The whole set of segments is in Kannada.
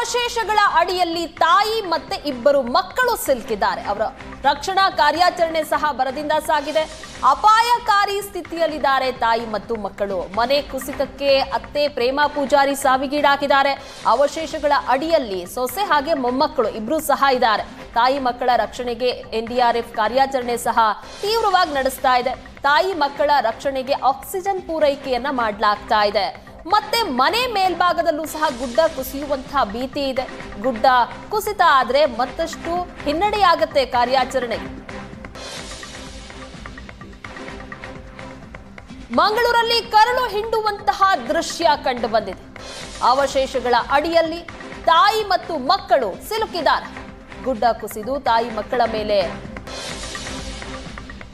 ಅವಶೇಷಗಳ ಅಡಿಯಲ್ಲಿ ತಾಯಿ ಮತ್ತೆ ಇಬ್ಬರು ಮಕ್ಕಳು ಸಿಲುಕಿದ್ದಾರೆ. ಅವರ ರಕ್ಷಣಾ ಕಾರ್ಯಾಚರಣೆ ಸಹ ಬರದಿಂದ ಸಾಗಿದೆ. ಅಪಾಯಕಾರಿ ಸ್ಥಿತಿಯಲ್ಲಿದ್ದಾರೆ ತಾಯಿ ಮತ್ತು ಮಕ್ಕಳು. ಮನೆ ಕುಸಿತಕ್ಕೆ ಅತ್ತೆ, ಪ್ರೇಮ ಪೂಜಾರಿ ಸಾವಿಗೀಡಾಗಿದ್ದಾರೆ. ಅವಶೇಷಗಳ ಅಡಿಯಲ್ಲಿ ಸೊಸೆ ಹಾಗೆ ಮೊಮ್ಮಕ್ಕಳು ಇಬ್ರು ಸಹ ಇದ್ದಾರೆ. ತಾಯಿ ಮಕ್ಕಳ ರಕ್ಷಣೆಗೆ ಎನ್ಡಿಆರ್ಎಫ್ ಕಾರ್ಯಾಚರಣೆ ಸಹ ತೀವ್ರವಾಗಿ ನಡೆಸ್ತಾ ಇದೆ. ತಾಯಿ ಮಕ್ಕಳ ರಕ್ಷಣೆಗೆ ಆಕ್ಸಿಜನ್ ಪೂರೈಕೆಯನ್ನ ಮಾಡಲಾಗ್ತಾ ಇದೆ. ಮತ್ತೆ ಮನೆ ಮೇಲ್ಭಾಗದಲ್ಲೂ ಸಹ ಗುಡ್ಡ ಕುಸಿಯುವಂತಹ ಭೀತಿ ಇದೆ. ಗುಡ್ಡ ಕುಸಿತ ಆದ್ರೆ ಮತ್ತಷ್ಟು ಹಿನ್ನಡೆಯಾಗತ್ತೆ ಕಾರ್ಯಾಚರಣೆ. ಮಂಗಳೂರಲ್ಲಿ ಕರಳು ಹಿಂಡುವಂತಹ ದೃಶ್ಯ ಕಂಡು ಬಂದಿದೆ ಅವಶೇಷಗಳ ಅಡಿಯಲ್ಲಿ ತಾಯಿ ಮತ್ತು ಮಕ್ಕಳು ಸಿಲುಕಿದ್ದಾರೆ. ಗುಡ್ಡ ಕುಸಿದು ತಾಯಿ ಮಕ್ಕಳ ಮೇಲೆ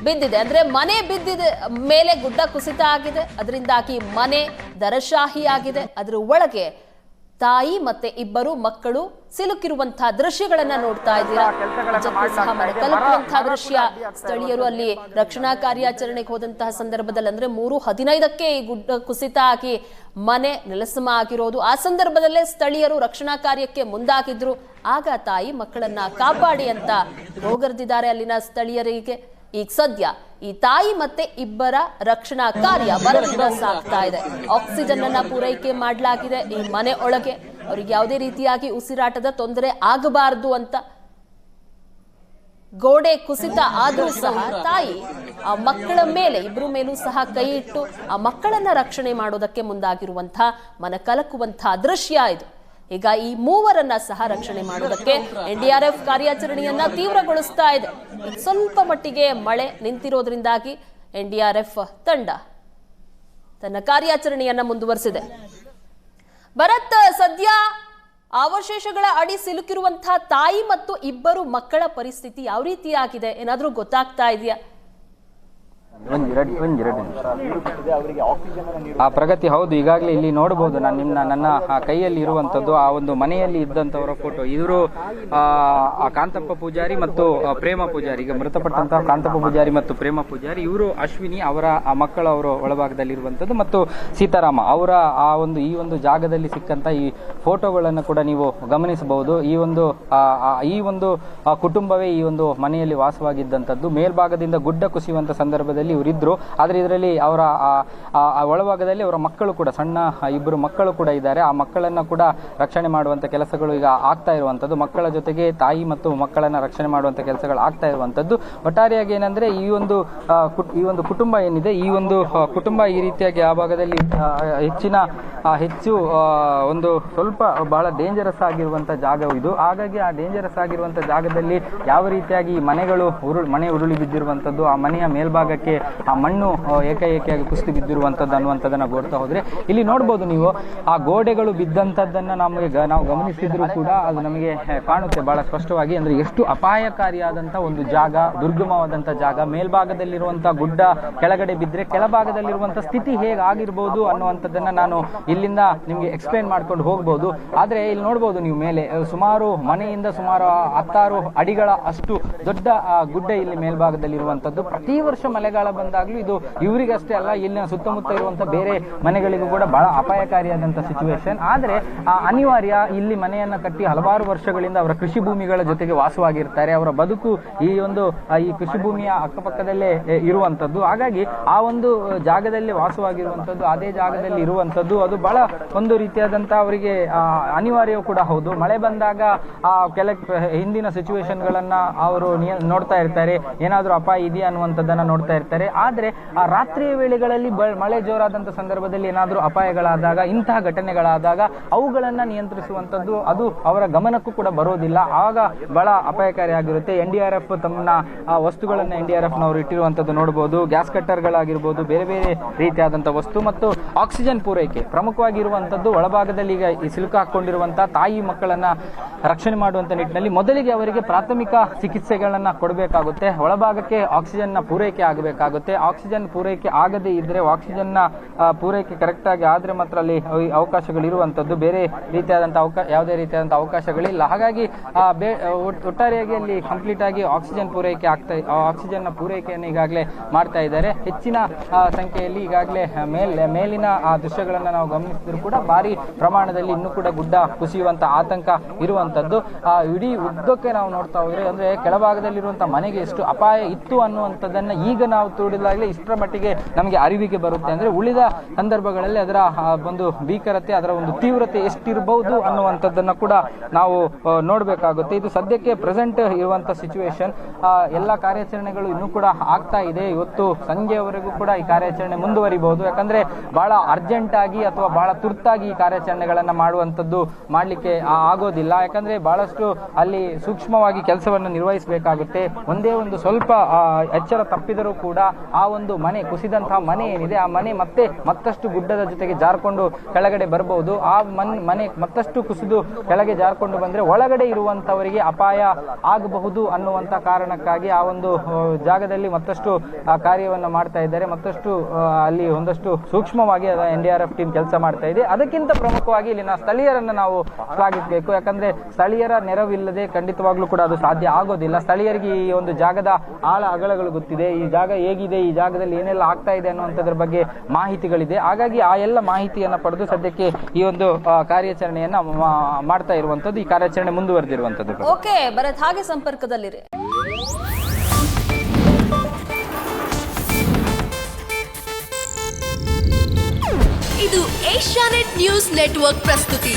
ಬಿದ್ದಿದೆ. ಅಂದ್ರೆ ಮನೆ ಬಿದ್ದಿದೆ ಮೇಲೆ ಗುಡ್ಡ ಕುಸಿತ ಆಗಿದೆ. ಅದರಿಂದಾಗಿ ಮನೆ ದರಶಾಹಿ ಆಗಿದೆ ಅದ್ರ ಒಳಗೆ ತಾಯಿ ಮತ್ತೆ ಇಬ್ಬರು ಮಕ್ಕಳು ಸಿಲುಕಿರುವಂತಹ ದೃಶ್ಯಗಳನ್ನ ನೋಡ್ತಾ ಇದ್ದೀರಾ? ತಲುಪುವಂತಹ ದೃಶ್ಯ. ಸ್ಥಳೀಯರು ಅಲ್ಲಿ ರಕ್ಷಣಾ ಕಾರ್ಯಾಚರಣೆಗೆ ಹೋದಂತಹ ಸಂದರ್ಭದಲ್ಲಿ ಅಂದ್ರೆ ಮೂರು ಹದಿನೈದಕ್ಕೆ ಈ ಗುಡ್ಡ ಕುಸಿತ ಆಗಿ ಮನೆ ನೆಲಸಮ ಆಗಿರೋದು. ಆ ಸಂದರ್ಭದಲ್ಲೇ ಸ್ಥಳೀಯರು ರಕ್ಷಣಾ ಕಾರ್ಯಕ್ಕೆ ಮುಂದಾಗಿದ್ರು. ಆಗ ತಾಯಿ ಮಕ್ಕಳನ್ನ ಕಾಪಾಡಿ ಅಂತ ಹೋಗರ್ದಿದ್ದಾರೆ ಅಲ್ಲಿನ ಸ್ಥಳೀಯರಿಗೆ. ಈಗ ಸದ್ಯ ಈ ತಾಯಿ ಮತ್ತೆ ಇಬ್ಬರ ರಕ್ಷಣಾ ಕಾರ್ಯ ಬರದಿಂದ ಸಾಗ್ತಾ ಇದೆ. ಆಕ್ಸಿಜನ್ ಅನ್ನ ಪೂರೈಕೆ ಮಾಡಲಾಗಿದೆ. ಈ ಮನೆ ಒಳಗೆ ಅವ್ರಿಗೆ ಯಾವುದೇ ರೀತಿಯಾಗಿ ಉಸಿರಾಟದ ತೊಂದರೆ ಆಗಬಾರದು ಅಂತ ಗೋಡೆ ಕುಸಿತ ಆದರೂ ಸಹ ತಾಯಿ ಆ ಮಕ್ಕಳ ಮೇಲೆ ಇಬ್ಬರು ಮೇಲೂ ಸಹ ಕೈ ಇಟ್ಟು ಆ ಮಕ್ಕಳನ್ನ ರಕ್ಷಣೆ ಮಾಡೋದಕ್ಕೆ ಮುಂದಾಗಿರುವಂತಹ ಮನ ಕಲಕುವಂತಹ ದೃಶ್ಯ ಇದು. ಈಗ ಈ ಮೂವರನ್ನ ಸಹ ರಕ್ಷಣೆ ಮಾಡೋದಕ್ಕೆ ಎಫ್ ಕಾರ್ಯಾಚರಣೆಯನ್ನ ತೀವ್ರಗೊಳಿಸ್ತಾ ಇದೆ. ಸ್ವಲ್ಪ ಮಟ್ಟಿಗೆ ಮಳೆ ನಿಂತಿರೋದ್ರಿಂದಾಗಿ ಎನ್ಡಿಆರ್ಎಫ್ ತಂಡ ತನ್ನ ಕಾರ್ಯಾಚರಣೆಯನ್ನ ಮುಂದುವರೆಸಿದೆ. ಭರತ್, ಸದ್ಯ ಅವಶೇಷಗಳ ಅಡಿ ಸಿಲುಕಿರುವಂತಹ ತಾಯಿ ಮತ್ತು ಇಬ್ಬರು ಮಕ್ಕಳ ಪರಿಸ್ಥಿತಿ ಯಾವ ರೀತಿಯಾಗಿದೆ? ಏನಾದರೂ ಗೊತ್ತಾಗ್ತಾ ಇದೆಯಾ ಒಂದು ಎರಡು ಒಂದು ಎರಡು ನಿಮಿಷ. ಆ ಪ್ರಗತಿ ಹೌದು, ಈಗಾಗಲೇ ಇಲ್ಲಿ ನೋಡಬಹುದು ನಾನು ನಿಮ್ಮ ನನ್ನ ಕೈಯಲ್ಲಿ ಇರುವಂತದ್ದು ಆ ಒಂದು ಮನೆಯಲ್ಲಿ ಇದ್ದಂತವರ ಫೋಟೋ ಇವರು, ಆ ಕಾಂತಪ್ಪ ಪೂಜಾರಿ ಮತ್ತು ಪ್ರೇಮ ಪೂಜಾರಿ, ಈಗ ಮೃತಪಟ್ಟಂತಹ ಕಾಂತಪ್ಪ ಪೂಜಾರಿ ಮತ್ತು ಪ್ರೇಮ ಪೂಜಾರಿ, ಇವರು ಅಶ್ವಿನಿ ಅವರ, ಆ ಮಕ್ಕಳು ಅವರ ಒಳಭಾಗದಲ್ಲಿರುವಂಥದ್ದು ಮತ್ತು ಸೀತಾರಾಮ ಅವರ ಆ ಒಂದು, ಈ ಒಂದು ಜಾಗದಲ್ಲಿ ಸಿಕ್ಕಂತ ಈ ಫೋಟೋಗಳನ್ನು ಕೂಡ ನೀವು ಗಮನಿಸಬಹುದು. ಈ ಒಂದು ಈ ಒಂದು ಕುಟುಂಬವೇ ಈ ಒಂದು ಮನೆಯಲ್ಲಿ ವಾಸವಾಗಿದ್ದಂಥದ್ದು. ಮೇಲ್ಭಾಗದಿಂದ ಗುಡ್ಡ ಕುಸಿಯುವಂತ ಸಂದರ್ಭದಲ್ಲಿ ಇವರಿದ್ರು. ಆದರೆ ಇದರಲ್ಲಿ ಅವರ ಒಳಭಾಗದಲ್ಲಿ ಅವರ ಮಕ್ಕಳು ಕೂಡ, ಸಣ್ಣ ಇಬ್ಬರು ಮಕ್ಕಳು ಕೂಡ ಇದ್ದಾರೆ. ಆ ಮಕ್ಕಳನ್ನು ಕೂಡ ರಕ್ಷಣೆ ಮಾಡುವಂಥ ಕೆಲಸಗಳು ಈಗ ಆಗ್ತಾ ಇರುವಂಥದ್ದು. ಮಕ್ಕಳ ಜೊತೆಗೆ ತಾಯಿ ಮತ್ತು ಮಕ್ಕಳನ್ನ ರಕ್ಷಣೆ ಮಾಡುವಂಥ ಕೆಲಸಗಳು ಆಗ್ತಾ ಇರುವಂಥದ್ದು. ಒಟ್ಟಾರೆಯಾಗಿ ಏನಂದರೆ ಈ ಒಂದು ಈ ಒಂದು ಕುಟುಂಬ ಏನಿದೆ, ಈ ಒಂದು ಕುಟುಂಬ ಈ ರೀತಿಯಾಗಿ ಆ ಭಾಗದಲ್ಲಿ ಹೆಚ್ಚಿನ ಹೆಚ್ಚು ಒಂದು ಸ್ವಲ್ಪ ಬಹಳ ಡೇಂಜರಸ್ ಆಗಿರುವಂಥ ಜಾಗ ಇದು. ಹಾಗಾಗಿ ಆ ಡೇಂಜರಸ್ ಆಗಿರುವಂಥ ಜಾಗದಲ್ಲಿ ಯಾವ ರೀತಿಯಾಗಿ ಮನೆಗಳು ಉರುಳು, ಮನೆ ಉರುಳಿ ಬಿದ್ದಿರುವಂಥದ್ದು, ಆ ಮನೆಯ ಮೇಲ್ಭಾಗಕ್ಕೆ ಆ ಮಣ್ಣು ಏಕಾಏಕಿಯಾಗಿ ಕುಸಿದು ಬಿದ್ದಿರುವಂಥದ್ದು ಅನ್ನುವಂಥದ್ದನ್ನ ನೋಡ್ತಾ ಹೋದ್ರೆ ಇಲ್ಲಿ ನೋಡ್ಬೋದು ನೀವು, ಆ ಗೋಡೆಗಳು ಬಿದ್ದಂಥದ್ದನ್ನ ನಮಗೆ ನಾವು ಗಮನಿಸಿದ್ರು ಕೂಡ ಅದು ನಮಗೆ ಕಾಣುತ್ತೆ ಬಹಳ ಸ್ಪಷ್ಟವಾಗಿ. ಅಂದ್ರೆ ಎಷ್ಟು ಅಪಾಯಕಾರಿಯಾದಂತ ಒಂದು ಜಾಗ, ದುರ್ಗಮವಾದಂಥ ಜಾಗ, ಮೇಲ್ಭಾಗದಲ್ಲಿರುವಂಥ ಗುಡ್ಡ ಕೆಳಗಡೆ ಬಿದ್ದರೆ ಕೆಳಭಾಗದಲ್ಲಿರುವಂತ ಸ್ಥಿತಿ ಹೇಗಾಗಿರ್ಬೋದು ಅನ್ನುವಂಥದ್ದನ್ನ ನಾನು ಇಲ್ಲಿಂದ ನಿಮ್ಗೆ ಎಕ್ಸ್ಪ್ಲೈನ್ ಮಾಡ್ಕೊಂಡು ಹೋಗ್ಬೋದು. ಆದ್ರೆ ಇಲ್ಲಿ ನೋಡ್ಬೋದು ನೀವು ಮೇಲೆ ಸುಮಾರು ಮನೆಯಿಂದ ಸುಮಾರು ಹತ್ತಾರು ಅಡಿಗಳ ಅಷ್ಟು ದೊಡ್ಡ ಗುಡ್ಡ ಇಲ್ಲಿ ಮೇಲ್ಭಾಗದಲ್ಲಿ ಇರುವಂತದ್ದು ಪ್ರತಿ ವರ್ಷ ಮಳೆಗಾಲ ಬಂದಾಗ್ಲೂ ಇದು ಇವರಿಗಷ್ಟೇ ಅಲ್ಲ, ಇಲ್ಲಿನ ಸುತ್ತಮುತ್ತ ಇರುವಂತ ಬೇರೆ ಮನೆಗಳಿಗೂ ಕೂಡ ಬಹಳ ಅಪಾಯಕಾರಿಯಾದಂತ ಸಿಚುವೇಶನ್ ಆದ್ರೆ ಆ ಅನಿವಾರ್ಯ ಇಲ್ಲಿ ಮನೆಯನ್ನ ಕಟ್ಟಿ ಹಲವಾರು ವರ್ಷಗಳಿಂದ ಅವರ ಕೃಷಿ ಭೂಮಿಗಳ ಜೊತೆಗೆ ವಾಸವಾಗಿರ್ತಾರೆ. ಅವರ ಬದುಕು ಈ ಒಂದು ಈ ಕೃಷಿ ಭೂಮಿಯ ಅಕ್ಕಪಕ್ಕದಲ್ಲೇ ಇರುವಂತದ್ದು ಹಾಗಾಗಿ ಆ ಒಂದು ಜಾಗದಲ್ಲಿ ವಾಸವಾಗಿರುವಂತದ್ದು ಅದೇ ಜಾಗದಲ್ಲಿ ಇರುವಂತದ್ದು ಅದು ಬಹಳ ಒಂದು ರೀತಿಯಾದಂತ ಅವರಿಗೆ ಅನಿವಾರ್ಯವೂ ಕೂಡ ಹೌದು. ಮಳೆ ಬಂದಾಗ, ಆ, ಕೆಲ, ಹಿಂದಿನ ಸಿಚುವೇಶನ್ ಗಳನ್ನ ಅವರು ನೋಡ್ತಾ ಇರ್ತಾರೆ. ಏನಾದರೂ ಅಪಾಯ ಇದೆಯಾ ಅನ್ನುವಂಥದ್ದನ್ನ ನೋಡ್ತಾ ಇರ್ತಾರೆ. ಆದ್ರೆ ಆ ರಾತ್ರಿಯ ವೇಳೆಗಳಲ್ಲಿ ಮಳೆ ಜೋರಾದಂಥ ಸಂದರ್ಭದಲ್ಲಿ ಏನಾದರೂ ಅಪಾಯಗಳಾದಾಗ, ಇಂತಹ ಘಟನೆಗಳಾದಾಗ ಅವುಗಳನ್ನು ನಿಯಂತ್ರಿಸುವಂತದ್ದು ಅದು ಅವರ ಗಮನಕ್ಕೂ ಕೂಡ ಬರೋದಿಲ್ಲ. ಆಗ ಬಹಳ ಅಪಾಯಕಾರಿಯಾಗಿರುತ್ತೆ. ಎನ್ ಡಿ ಆರ್ ಎಫ್ ತಮ್ಮ ವಸ್ತುಗಳನ್ನು ಎನ್ ಡಿ ಆರ್ ಎಫ್ನವರು ನವರು ನೋಡ್ಬೋದು. ಗ್ಯಾಸ್ ಕಟ್ಟರ್ಗಳಾಗಿರ್ಬೋದು, ಬೇರೆ ಬೇರೆ ರೀತಿಯಾದಂಥ ವಸ್ತು ಮತ್ತು ಆಕ್ಸಿಜನ್ ಪೂರೈಕೆ ಪ್ರಮುಖವಾಗಿರುವಂತದ್ದು. ಒಳಭಾಗದಲ್ಲಿ ಈಗ ಈ ಸಿಲುಕ ಹಾಕ್ಕೊಂಡಿರುವಂಥ ತಾಯಿ ಮಕ್ಕಳನ್ನ ರಕ್ಷಣೆ ಮಾಡುವಂಥ ನಿಟ್ಟಿನಲ್ಲಿ ಮೊದಲಿಗೆ ಅವರಿಗೆ ಪ್ರಾಥಮಿಕ ಚಿಕಿತ್ಸೆಗಳನ್ನು ಕೊಡಬೇಕಾಗುತ್ತೆ. ಒಳಭಾಗಕ್ಕೆ ಆಕ್ಸಿಜನ್ನ ಪೂರೈಕೆ ಆಗಬೇಕು. ಮಾಡಬೇಕಾಗುತ್ತೆ ಆಕ್ಸಿಜನ್ ಪೂರೈಕೆ ಆಗದೇ ಇದ್ರೆ ಆಕ್ಸಿಜನ್ನ ಪೂರೈಕೆ ಕರೆಕ್ಟ್ ಆಗಿ ಆದ್ರೆ ಮಾತ್ರ ಅಲ್ಲಿ ಅವಕಾಶಗಳು ಅವಕಾಶಗಳಿರುವಂತದ್ದು. ಬೇರೆ ರೀತಿಯಾದಂತಹ ಅವಕಾಶ ಯಾವುದೇ ರೀತಿಯಾದಂತಹ ಅವಕಾಶಗಳಿಲ್ಲ. ಹಾಗಾಗಿ ಬೇ- ಒಟ್- ಒಟ್ಟಾರೆಯಾಗಿ ಅಲ್ಲಿ ಕಂಪ್ಲೀಟ್ ಆಗಿ ಆಕ್ಸಿಜನ್ ಪೂರೈಕೆ ಆಗ್ತಾ ಆಕ್ಸಿಜನ್ನ ಪೂರೈಕೆಯನ್ನು ಈಗಾಗಲೇ ಮಾಡ್ತಾ ಇದ್ದಾರೆ. ಹೆಚ್ಚಿನ ಸಂಖ್ಯೆಯಲ್ಲಿ ಈಗಾಗಲೇ ಮೇಲೆ, ಮೇಲಿನ, ಆ, ದೃಶ್ಯಗಳನ್ನ ನಾವು ಗಮನಿಸಿದ್ರು ಕೂಡ ಭಾರಿ ಪ್ರಮಾಣದಲ್ಲಿ ಇನ್ನೂ ಕೂಡ ಗುಡ್ಡ ಕುಸಿಯುವಂತ ಆತಂಕ ಇರುವಂತದ್ದು. ಆ, ಇಡೀ ಉದ್ದಕ್ಕೆ ನಾವು ನೋಡ್ತಾ ಹೋದ್ರೆ ಅಂದ್ರೆ ಕೆಳಭಾಗದಲ್ಲಿರುವಂತಹ ಮನೆಗೆ ಎಷ್ಟು ಅಪಾಯ ಇತ್ತು ಅನ್ನುವಂಥದ್ದನ್ನ ಈಗ ನಾವು ತೋಡಿದಾಗಲೇ ಇಷ್ಟರ ಮಟ್ಟಿಗೆ ನಮಗೆ ಅರಿವಿಗೆ ಬರುತ್ತೆ ಅಂದರೆ ಉಳಿದ ಸಂದರ್ಭಗಳಲ್ಲಿ ಅದರ ಒಂದು ಭೀಕರತೆ, ಅದರ ಒಂದು ತೀವ್ರತೆ ಎಷ್ಟಿರಬಹುದು ಅನ್ನುವಂಥದ್ದನ್ನು ಕೂಡ ನಾವು ನೋಡಬೇಕಾಗುತ್ತೆ. ಇದು ಸದ್ಯಕ್ಕೆ ಪ್ರೆಸೆಂಟ್ ಇರುವಂಥ ಸಿಚುವೇಶನ್ ಎಲ್ಲ ಕಾರ್ಯಾಚರಣೆಗಳು ಇನ್ನೂ ಕೂಡ ಆಗ್ತಾ ಇದೆ. ಇವತ್ತು ಸಂಜೆಯವರೆಗೂ ಕೂಡ ಈ ಕಾರ್ಯಾಚರಣೆ ಮುಂದುವರಿಬಹುದು. ಯಾಕಂದರೆ ಬಹಳ ಅರ್ಜೆಂಟಾಗಿ ಅಥವಾ ಬಹಳ ತುರ್ತಾಗಿ ಈ ಕಾರ್ಯಾಚರಣೆಗಳನ್ನು ಮಾಡುವಂಥದ್ದು ಮಾಡಲಿಕ್ಕೆ ಆಗೋದಿಲ್ಲ. ಯಾಕಂದರೆ ಭಾಳಷ್ಟು ಅಲ್ಲಿ ಸೂಕ್ಷ್ಮವಾಗಿ ಕೆಲಸವನ್ನು ನಿರ್ವಹಿಸಬೇಕಾಗುತ್ತೆ. ಒಂದೇ ಒಂದು ಸ್ವಲ್ಪ ಎಚ್ಚರ ತಪ್ಪಿದರೂ ಕೂಡ ಆ ಒಂದು ಮನೆ ಕುಸಿದಂತಹ ಮನೆ ಏನಿದೆ, ಆ ಮನೆ ಮತ್ತೆ ಮತ್ತಷ್ಟು ಗುಡ್ಡದ ಜೊತೆಗೆ ಜಾರ್ಕೊಂಡು ಕೆಳಗಡೆ ಬರಬಹುದು ಆ ಮನ್, ಮನೆ ಮತ್ತಷ್ಟು ಕುಸಿದು ಕೆಳಗೆ ಜಾರ್ಕೊಂಡು ಬಂದ್ರೆ ಒಳಗಡೆ ಇರುವಂತವರಿಗೆ ಅಪಾಯ ಆಗಬಹುದು ಅನ್ನುವಂತ ಕಾರಣಕ್ಕಾಗಿ ಆ ಒಂದು ಜಾಗದಲ್ಲಿ ಮತ್ತಷ್ಟು ಕಾರ್ಯವನ್ನು ಮಾಡ್ತಾ ಇದ್ದಾರೆ. ಮತ್ತಷ್ಟು ಅಲ್ಲಿ ಒಂದಷ್ಟು ಸೂಕ್ಷ್ಮವಾಗಿ N D R F team ಕೆಲಸ ಮಾಡ್ತಾ ಇದೆ. ಅದಕ್ಕಿಂತ ಪ್ರಮುಖವಾಗಿ ಇಲ್ಲಿನ ಸ್ಥಳೀಯರನ್ನು ನಾವು ಶ್ಲಾಘಿಸಬೇಕು ಯಾಕಂದ್ರೆ ಸ್ಥಳೀಯರ ನೆರವಿಲ್ಲದೆ ಖಂಡಿತವಾಗ್ಲೂ ಕೂಡ ಅದು ಸಾಧ್ಯ ಆಗೋದಿಲ್ಲ. ಸ್ಥಳೀಯರಿಗೆ ಈ ಒಂದು ಜಾಗದ ಆಳ ಅಗಳಗಳು ಗೊತ್ತಿದೆ. ಈ ಜಾಗ ಹೇಗಿದೆ ಈ ಜಾಗದಲ್ಲಿ ಏನೆಲ್ಲ ಆಗ್ತಾ ಇದೆ ಅನ್ನುವಂಥದ್ರ ಬಗ್ಗೆ ಮಾಹಿತಿಗಳಿದೆ. ಹಾಗಾಗಿ ಆ ಎಲ್ಲ ಮಾಹಿತಿಯನ್ನು ಪಡೆದು ಸದ್ಯಕ್ಕೆ ಈ ಒಂದು ಕಾರ್ಯಾಚರಣೆಯನ್ನು ಮಾಡ್ತಾ ಇರುವಂಥದ್ದು ಈ ಕಾರ್ಯಾಚರಣೆ ಮುಂದುವರೆದಿರುವಂತದ್ದು ಓಕೆ ಭರತ್ ಹಾಗೆ ಸಂಪರ್ಕದಲ್ಲಿರಿ. ಇದು ಏಷ್ಯಾನೆಟ್ ನ್ಯೂಸ್ ನೆಟ್ವರ್ಕ್ ಪ್ರಸ್ತುತಿ.